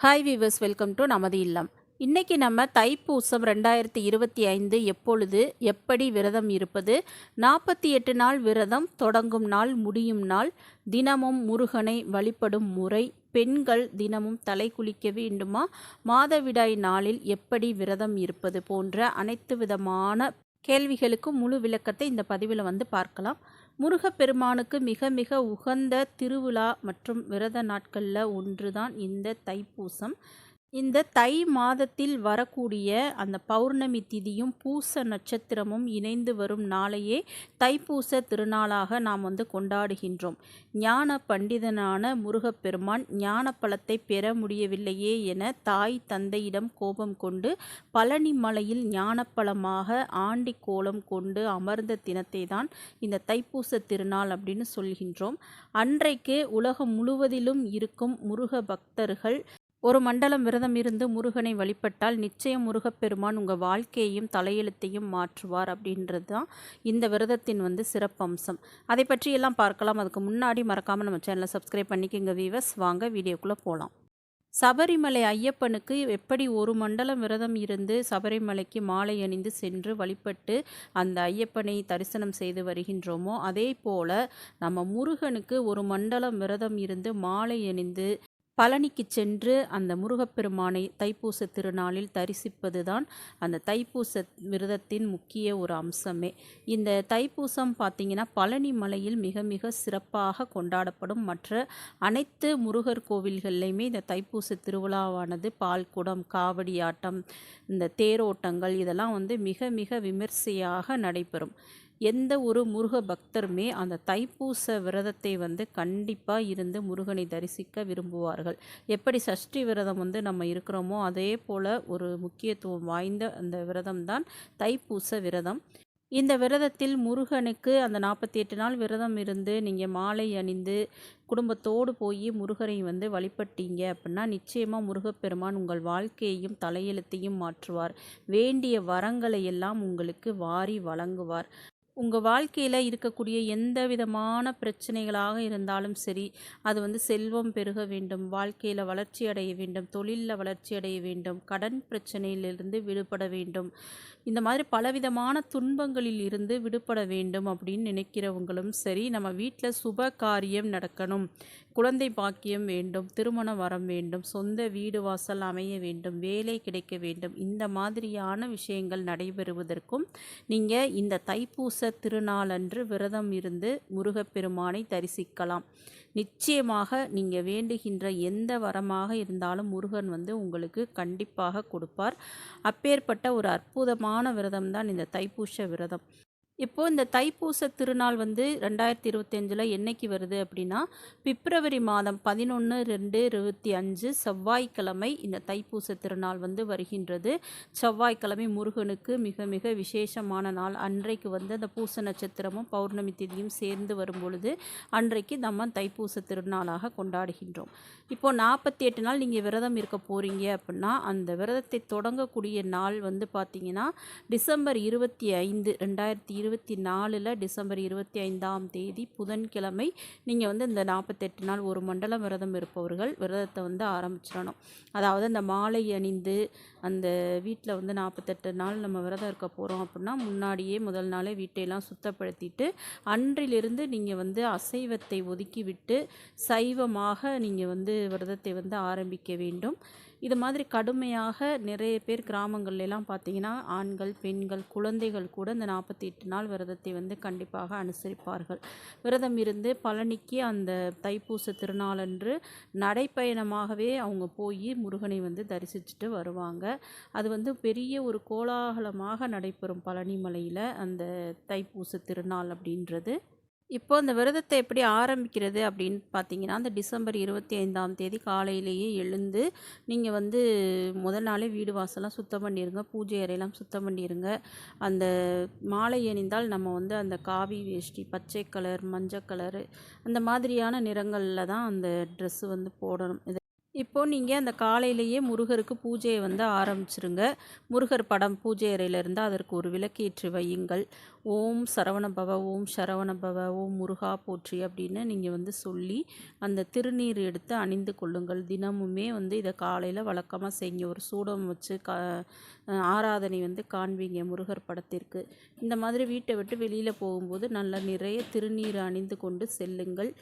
Hi viewers welcome to நமது இல்லம். இன்றைக்கி நம்ம தைப்பூசம் ரெண்டாயிரத்தி இருபத்தி ஐந்து எப்பொழுது எப்படி விரதம் இருப்பது நாற்பத்தி எட்டு நாள் விரதம் தொடங்கும் நாள் முடியும் நாள் தினமும் முருகனை வழிபடும் முறை பெண்கள் தினமும் தலை குளிக்க வேண்டுமா மாதவிடாய் நாளில் எப்படி விரதம் இருப்பது போன்ற அனைத்து விதமான கேள்விகளுக்கும் முழு விளக்கத்தை இந்த பதிவில் வந்து பார்க்கலாம். முருகப்பெருமானுக்கு மிக மிக உகந்த திருவிழா மற்றும் விரத நாட்களில் ஒன்று தான் இந்த தைப்பூசம். இந்த தை மாதத்தில் வரக்கூடிய அந்த பௌர்ணமி திதியும் பூச நட்சத்திரமும் இணைந்து வரும் நாளையே தைப்பூச திருநாளாக நாம் வந்து கொண்டாடுகின்றோம். ஞான பண்டிதனான முருகப்பெருமான் ஞான பழத்தை பெற முடியவில்லையே என தாய் தந்தையிடம் கோபம் கொண்டு பழனி மலையில் ஞானப்பழமாக ஆண்டி கோலம் கொண்டு அமர்ந்த தினத்தை தான் இந்த தைப்பூச திருநாள் அப்படின்னு சொல்கின்றோம். அன்றைக்கு உலகம் முழுவதிலும் இருக்கும் முருக பக்தர்கள் ஒரு மண்டலம் விரதம் இருந்து முருகனை வழிபட்டால் நிச்சயம் முருகப்பெருமான் உங்கள் வாழ்க்கையையும் தலையெழுத்தையும் மாற்றுவார் அப்படின்றது தான் இந்த விரதத்தின் வந்து சிறப்பம்சம். அதை பற்றி எல்லாம் பார்க்கலாம். அதுக்கு முன்னாடி மறக்காமல் நம்ம சேனலை சப்ஸ்கிரைப் பண்ணிக்கோங்க வீவர்ஸ் வாங்க வீடியோக்குள்ளே போகலாம் சபரிமலை ஐயப்பனுக்கு எப்படி ஒரு மண்டலம் விரதம் இருந்து சபரிமலைக்கு மாலை அணிந்து சென்று வழிபட்டு அந்த ஐயப்பனை தரிசனம் செய்து வருகின்றோமோ அதே போல நம்ம முருகனுக்கு ஒரு மண்டலம் விரதம் இருந்து மாலை அணிந்து பழனிக்கு சென்று அந்த முருகப்பெருமானை தைப்பூச திருநாளில் தரிசிப்பது தான் அந்த தைப்பூச விரதத்தின் முக்கிய ஒரு அம்சமே. இந்த தைப்பூசம் பார்த்திங்கன்னா பழனி மலையில் மிக மிக சிறப்பாக கொண்டாடப்படும். மற்ற அனைத்து முருகர் கோவில்கள்லையுமே இந்த தைப்பூச திருவிழாவானது பால்குடம் காவடி ஆட்டம் இந்த தேரோட்டங்கள் இதெல்லாம் வந்து மிக மிக விமர்சையாக நடைபெறும். எந்த ஒரு முருக பக்தருமே அந்த தைப்பூச விரதத்தை வந்து கண்டிப்பாக இருந்து முருகனை தரிசிக்க விரும்புவார்கள். எப்படி சஷ்டி விரதம் வந்து நம்ம இருக்கிறோமோ அதே போல் ஒரு முக்கியத்துவம் வாய்ந்த அந்த விரதம் தான் தைப்பூச விரதம். இந்த விரதத்தில் முருகனுக்கு அந்த நாற்பத்தி எட்டு நாள் விரதம் இருந்து நீங்கள் மாலை அணிந்து குடும்பத்தோடு போய் முருகரை வந்து வழிபட்டீங்க அப்படின்னா நிச்சயமாக முருகப்பெருமான் உங்கள் வாழ்க்கையையும் தலையெழுத்தையும் மாற்றுவார். வேண்டிய வரங்களை எல்லாம் உங்களுக்கு வாரி வழங்குவார். உங்கள் வாழ்க்கையில் இருக்கக்கூடிய எந்த விதமான பிரச்சனைகளாக இருந்தாலும் சரி அது வந்து செல்வம் பெருக வேண்டும் வாழ்க்கையில் வளர்ச்சி அடைய வேண்டும் தொழிலில் வளர்ச்சி அடைய வேண்டும் கடன் பிரச்சனையிலிருந்து விடுபட வேண்டும். இந்த மாதிரி பலவிதமான துன்பங்களில் இருந்து விடுபட வேண்டும் அப்படின்னு நினைக்கிறவங்களும் சரி நம்ம வீட்டில் சுப காரியம் நடக்கணும். குழந்தை பாக்கியம் வேண்டும் திருமணம் வரம் வேண்டும் சொந்த வீடு வாசல் அமைய வேண்டும் வேலை கிடைக்க வேண்டும். இந்த மாதிரியான விஷயங்கள் நடைபெறுவதற்கும் நீங்கள் இந்த தைப்பூச திருநாளன்று விரதம் இருந்து முருகப்பெருமானை தரிசிக்கலாம். நிச்சயமாக நீங்கள் வேண்டுகின்ற எந்த வரமாக இருந்தாலும் முருகன் வந்து உங்களுக்கு கண்டிப்பாக கொடுப்பார். அப்பேற்பட்ட ஒரு அற்புதமான விரதம் தான் இந்த தைப்பூச விரதம். இப்போது இந்த தைப்பூச திருநாள் வந்து ரெண்டாயிரத்தி இருபத்தஞ்சில் என்னைக்கு வருது அப்படின்னா பிப்ரவரி மாதம் பதினொன்று ரெண்டு இருபத்தி அஞ்சு செவ்வாய்க்கிழமை இந்த தைப்பூச திருநாள் வந்து வருகின்றது. செவ்வாய்க்கிழமை முருகனுக்கு மிக மிக விசேஷமான நாள். அன்றைக்கு வந்து அந்த பூச நட்சத்திரமும் பௌர்ணமி திதியும் சேர்ந்து வரும் பொழுது அன்றைக்கு நம்ம தைப்பூச திருநாளாக கொண்டாடுகின்றோம். இப்போது நாற்பத்தி எட்டு நாள் நீங்கள் விரதம் இருக்க போகிறீங்க அப்படின்னா அந்த விரதத்தை தொடங்கக்கூடிய நாள் வந்து பார்த்திங்கன்னா டிசம்பர் இருபத்தி ஐந்து ரெண்டாயிரத்தி இருபத்தி நாலில் டிசம்பர் இருபத்தி ஐந்தாம் தேதி புதன்கிழமை நீங்கள் வந்து இந்த நாற்பத்தெட்டு நாள் ஒரு மண்டலம் விரதம் இருப்பவர்கள் விரதத்தை வந்து ஆரம்பிச்சிடணும். அதாவது அந்த மாலை அணிந்து அந்த வீட்டில் வந்து நாற்பத்தெட்டு நாள் நம்ம விரதம் இருக்க போகிறோம் அப்படின்னா முன்னாடியே முதல் நாளே வீட்டையெல்லாம் சுத்தப்படுத்திட்டு அன்றிலிருந்து நீங்கள் வந்து அசைவத்தை ஒதுக்கிவிட்டு சைவமாக நீங்கள் வந்து விரதத்தை வந்து ஆரம்பிக்க வேண்டும். இது மாதிரி கடுமையாக நிறைய பேர் கிராமங்கள்லாம் பார்த்தீங்கன்னா ஆண்கள் பெண்கள் குழந்தைகள் கூட இந்த நாற்பத்தி எட்டு நாள் விரதத்தை வந்து கண்டிப்பாக அனுசரிப்பார்கள். விரதம் இருந்து பழனிக்கு அந்த தைப்பூச திருநாளன்று நடைப்பயணமாகவே அவங்க போய் முருகனை வந்து தரிசிச்சுட்டு வருவாங்க. அது வந்து பெரிய ஒரு கோலாகலமாக நடைபெறும் பழனி மலையில் அந்த தைப்பூச திருநாள் அப்படின்றது. இப்போ அந்த விரதத்தை எப்படி ஆரம்பிக்கிறது அப்படின்னு பார்த்தீங்கன்னா அந்த டிசம்பர் இருபத்தி ஐந்தாம் தேதி காலையிலேயே எழுந்து நீங்கள் வந்து முதல் நாளே வீடு வாசலாம் சுத்தம் பண்ணிடுங்க பூஜை அறையெல்லாம் சுத்தம் பண்ணிடுங்க அந்த மாலை அணிந்தால் நம்ம வந்து அந்த காவி வேஷ்டி பச்சை கலர் மஞ்சள் கலரு அந்த மாதிரியான நிறங்களில் தான் அந்த ட்ரெஸ்ஸு வந்து போடணும். இப்போது இப்போ நீங்கள் அந்த காலையிலேயே முருகருக்கு பூஜையை வந்து ஆரம்பிச்சிருங்க. முருகர் படம் பூஜை அறையில் இருந்தால் அதற்கு ஒரு விளக்கேற்றி வையுங்கள். ஓம் சரவணபவ ஓம் சரவணபவ ஓம் முருகா போற்றி அப்படின்னு நீங்கள் வந்து சொல்லி அந்த திருநீர் எடுத்து அணிந்து கொள்ளுங்கள். தினமுமே வந்து இதை காலையில் வழக்கமாக செய்யுங்க. ஒரு சூடம் வச்சு கா ஆராதனை வந்து காண்பீங்க முருகர் படத்திற்கு. இந்த மாதிரி வீட்டை விட்டு வெளியில் போகும்போது நல்ல நிறைய திருநீர் அணிந்து கொண்டு செல்லுங்கள்.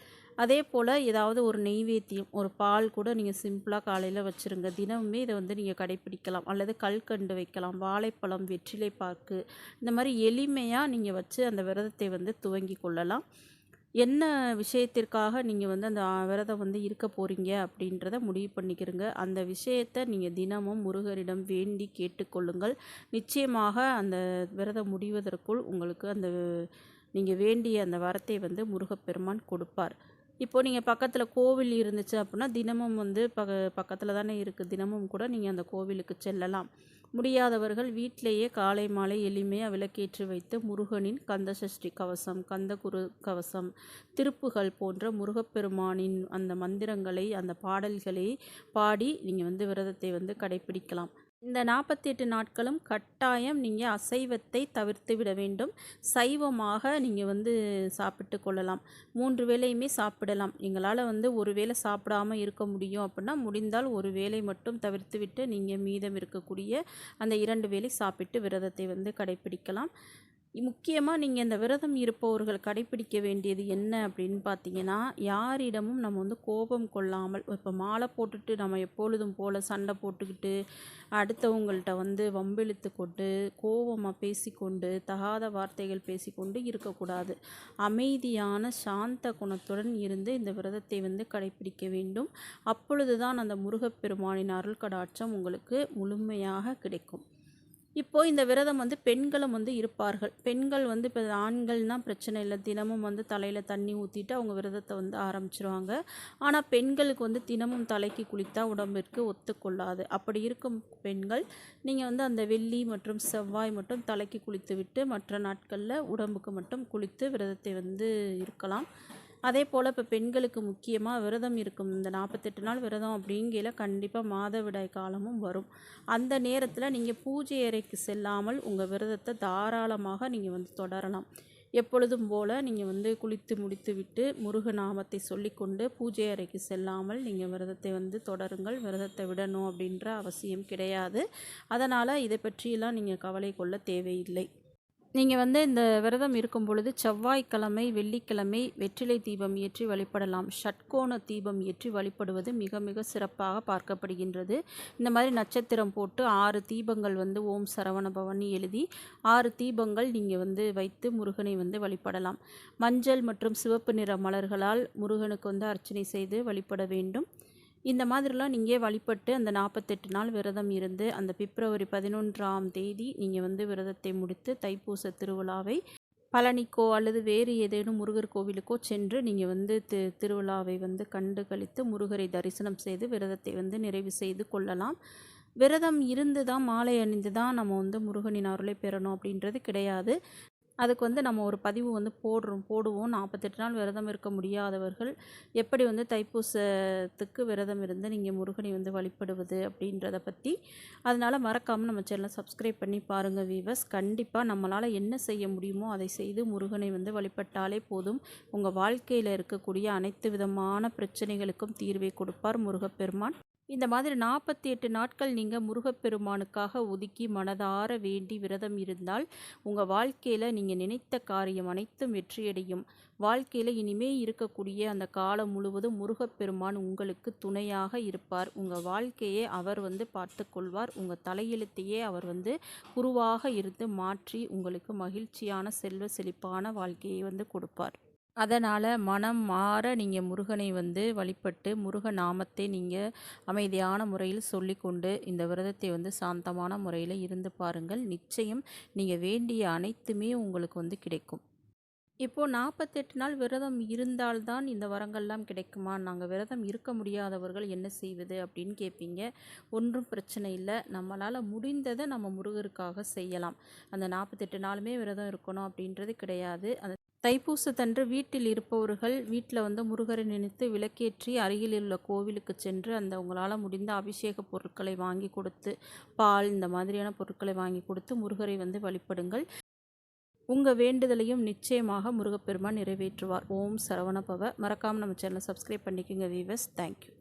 அதே போல் ஏதாவது ஒரு நெய்வேத்தியம் ஒரு பால் கூட நீங்கள் சிம்பிளாக காலையில் வச்சுருங்க. தினமுமே இதை வந்து நீங்கள் கடைப்பிடிக்கலாம். அல்லது கல்கண்டு வைக்கலாம். வாழைப்பழம் வெற்றிலை பாக்கு இந்த மாதிரி எளிமையாக நீங்கள் வச்சு அந்த விரதத்தை வந்து துவங்கி கொள்ளலாம். என்ன விஷயத்திற்காக நீங்கள் வந்து அந்த விரதம் வந்து இருக்க போகிறீங்க அப்படின்றத முடிவு பண்ணிக்கிறங்க. அந்த விஷயத்தை நீங்கள் தினமும் முருகரிடம் வேண்டி கேட்டுக்கொள்ளுங்கள் நிச்சயமாக அந்த விரதம் முடிவதற்குள் உங்களுக்கு அந்த நீங்கள் வேண்டிய அந்த வரத்தை வந்து முருகப்பெருமான் கொடுப்பார். இப்போ நீங்கள் பக்கத்தில் கோவில் இருந்துச்சு அப்படின்னா தினமும் வந்து பக பக்கத்தில் தானே இருக்குது தினமும் கூட நீங்கள் அந்த கோவிலுக்கு செல்லலாம். முடியாதவர்கள் வீட்டிலேயே காலை மாலை எளிமையாக விளக்கேற்றி வைத்து முருகனின் கந்தசஷ்டி கவசம் கந்த குரு கவசம் திருப்புகள் போன்ற முருகப்பெருமானின் அந்த மந்திரங்களை அந்த பாடல்களை பாடி நீங்கள் வந்து விரதத்தை வந்து கடைப்பிடிக்கலாம் இந்த நாற்பத்தி எட்டு நாட்களும் கட்டாயம் நீங்கள் அசைவத்தை தவிர்த்து விட வேண்டும். சைவமாக நீங்கள் வந்து சாப்பிட்டு கொள்ளலாம். மூன்று வேளையுமே சாப்பிடலாம். எங்களால் வந்து ஒரு வேளை சாப்பிடாமல் இருக்க முடியும் அப்படின்னா முடிந்தால் ஒரு வேளை மட்டும் தவிர்த்து விட்டு நீங்கள் மீதம் இருக்கக்கூடிய அந்த இரண்டு வேளை சாப்பிட்டு விரதத்தை வந்து கடைப்பிடிக்கலாம். முக்கியமாக நீங்கள் இந்த விரதம் இருப்பவர்கள் கடைப்பிடிக்க வேண்டியது என்ன அப்படின்னு பார்த்தீங்கன்னா யாரிடமும் நம்ம வந்து கோபம் கொள்ளாமல் இப்போ மாலை போட்டுட்டு நம்ம எப்பொழுதும் போல் சண்டை போட்டுக்கிட்டு அடுத்தவங்கள்ட்ட வந்து வம்பிழுத்து கொண்டு கோபமாக பேசிக்கொண்டு தகாத வார்த்தைகள் பேசிக்கொண்டு இருக்கக்கூடாது. அமைதியான சாந்த குணத்துடன் இருந்து இந்த விரதத்தை வந்து கடைப்பிடிக்க வேண்டும். அப்பொழுது தான் அந்த முருகப்பெருமானின் அருள் கடாட்சம் உங்களுக்கு முழுமையாக கிடைக்கும். இப்போ இந்த விரதம் வந்து பெண்களும் வந்து இருப்பார்கள். பெண்கள் வந்து இப்போ ஆண்கள்னால் பிரச்சனை இல்லை. தினமும் வந்து தலையில் தண்ணி ஊற்றிட்டு அவங்க விரதத்தை வந்து ஆரம்பிச்சிருவாங்க. ஆனால் பெண்களுக்கு வந்து தினமும் தலைக்கு குளித்தா உடம்பிற்கு ஒத்துக்கொள்ளாது. அப்படி இருக்கும் பெண்கள் நீங்கள் வந்து அந்த வெள்ளி மற்றும் செவ்வாய் மட்டும் தலைக்கு குளித்து விட்டு மற்ற நாட்களில் உடம்புக்கு மட்டும் குளித்து விரதத்தை வந்து இருக்கலாம். அதே போல் இப்போ பெண்களுக்கு முக்கியமாக விரதம் இருக்கும். இந்த நாற்பத்தெட்டு நாள் விரதம் அப்படிங்கையில் கண்டிப்பாக மாதவிடாய் காலமும் வரும். அந்த நேரத்தில் நீங்கள் பூஜை அறைக்கு செல்லாமல் உங்கள் விரதத்தை தாராளமாக நீங்கள் வந்து தொடரலாம். எப்பொழுதும் போல் நீங்கள் வந்து குளித்து முடித்து விட்டு முருக நாமத்தை சொல்லிக்கொண்டு பூஜை அறைக்கு செல்லாமல் நீங்கள் விரதத்தை வந்து தொடருங்கள். விரதத்தை விடணும் அப்படின்ற அவசியம் கிடையாது. அதனால் இதை பற்றியெல்லாம் நீங்கள் கவலை கொள்ள தேவையில்லை. நீங்கள் வந்து இந்த விரதம் இருக்கும் பொழுது செவ்வாய்க்கிழமை வெள்ளிக்கிழமை வெற்றிலை தீபம் ஏற்றி வழிபடலாம். ஷட்கோண தீபம் ஏற்றி வழிபடுவது மிக மிக சிறப்பாக பார்க்கப்படுகின்றது. இந்த மாதிரி நட்சத்திரம் போட்டு ஆறு தீபங்கள் வந்து ஓம் சரவண பவனி எழுதி ஆறு தீபங்கள் நீங்கள் வந்து வைத்து முருகனை வந்து வழிபடலாம். மஞ்சள் மற்றும் சிவப்பு நிற மலர்களால் முருகனுக்கு வந்து அர்ச்சனை செய்து வழிபட வேண்டும். இந்த மாதிரிலாம் நீங்கள் வழிபட்டு அந்த நாற்பத்தெட்டு நாள் விரதம் இருந்து அந்த பிப்ரவரி பதினொன்றாம் தேதி நீங்கள் வந்து விரதத்தை முடித்து தைப்பூச திருவிழாவை பழனிக்கோ அல்லது வேறு ஏதேனும் முருகர் கோவிலுக்கோ சென்று நீங்கள் வந்து தி திருவிழாவை வந்து கண்டு கழித்து முருகரை தரிசனம் செய்து விரதத்தை வந்து நிறைவு செய்து கொள்ளலாம். விரதம் இருந்து தான் மாலை அணிந்து தான் நம்ம வந்து முருகனின் அருளை பெறணும் அப்படின்றது கிடையாது. அதுக்கு வந்து நம்ம ஒரு பதிவு வந்து போடுறோம் போடுவோம். நாற்பத்தெட்டு நாள் விரதம் இருக்க முடியாதவர்கள் எப்படி வந்து தைப்பூசத்துக்கு விரதம் இருந்து நீங்கள் முருகனை வந்து வழிபடுவது அப்படின்றத பற்றி அதனால் மறக்காமல் நம்ம சேனலை சப்ஸ்கிரைப் பண்ணி பாருங்கள் வீவர்ஸ் கண்டிப்பாக நம்மளால் என்ன செய்ய முடியுமோ அதை செய்து முருகனை வந்து வழிபட்டாலே போதும். உங்கள் வாழ்க்கையில் இருக்கக்கூடிய அனைத்து விதமான பிரச்சனைகளுக்கும் தீர்வை கொடுப்பார் முருகப்பெருமான். இந்த மாதிரி நாற்பத்தி எட்டு நாட்கள் நீங்கள் முருகப்பெருமானுக்காக ஒதுக்கி மனதார வேண்டி விரதம் இருந்தால் உங்கள் வாழ்க்கையில் நீங்கள் நினைத்த காரியம் அனைத்தும் வெற்றியடையும். வாழ்க்கையில் இனிமே இருக்கக்கூடிய அந்த காலம் முழுவதும் முருகப்பெருமான் உங்களுக்கு துணையாக இருப்பார். உங்கள் வாழ்க்கையை அவர் வந்து பார்த்து கொள்வார். உங்கள் தலையெழுத்தையே அவர் வந்து குருவாக இருந்து மாற்றி உங்களுக்கு மகிழ்ச்சியான செல்வ செழிப்பான வாழ்க்கையை வந்து கொடுப்பார். அதனால் மனம் மாற நீங்கள் முருகனை வந்து வழிபட்டு முருக நாமத்தை நீங்கள் அமைதியான முறையில் சொல்லிக்கொண்டு இந்த விரதத்தை வந்து சாந்தமான முறையில் இருந்து பாருங்கள். நிச்சயம் நீங்கள் வேண்டிய அனைத்துமே உங்களுக்கு வந்து கிடைக்கும். இப்போது நாற்பத்தெட்டு நாள் விரதம் இருந்தால்தான் இந்த வரங்கள்லாம் கிடைக்குமா? நாங்கள் விரதம் இருக்க முடியாதவர்கள் என்ன செய்வது அப்படின்னு கேட்பீங்க ஒன்றும் பிரச்சனை இல்லை. நம்மளால் முடிந்ததை நம்ம முருகருக்காக செய்யலாம். அந்த நாற்பத்தெட்டு நாளுமே விரதம் இருக்கணும் அப்படின்றது கிடையாது. அந்த தைப்பூசத்தன்று வீட்டில் இருப்பவர்கள் வீட்டில் வந்து முருகரை நினைத்து விளக்கேற்றி அருகில் உள்ள கோவிலுக்கு சென்று அந்த உங்களால் முடிந்த அபிஷேக பொருட்களை வாங்கி கொடுத்து பால் இந்த மாதிரியான பொருட்களை வாங்கி கொடுத்து முருகரை வந்து வழிபடுங்கள். உங்கள் வேண்டுதலையும் நிச்சயமாக முருகப்பெருமான் நிறைவேற்றுவார். ஓம் சரவணபவ மறக்காமல் நம்ம சேனலை சப்ஸ்கிரைப் பண்ணிக்கோங்க வீவர்ஸ் தேங்க்யூ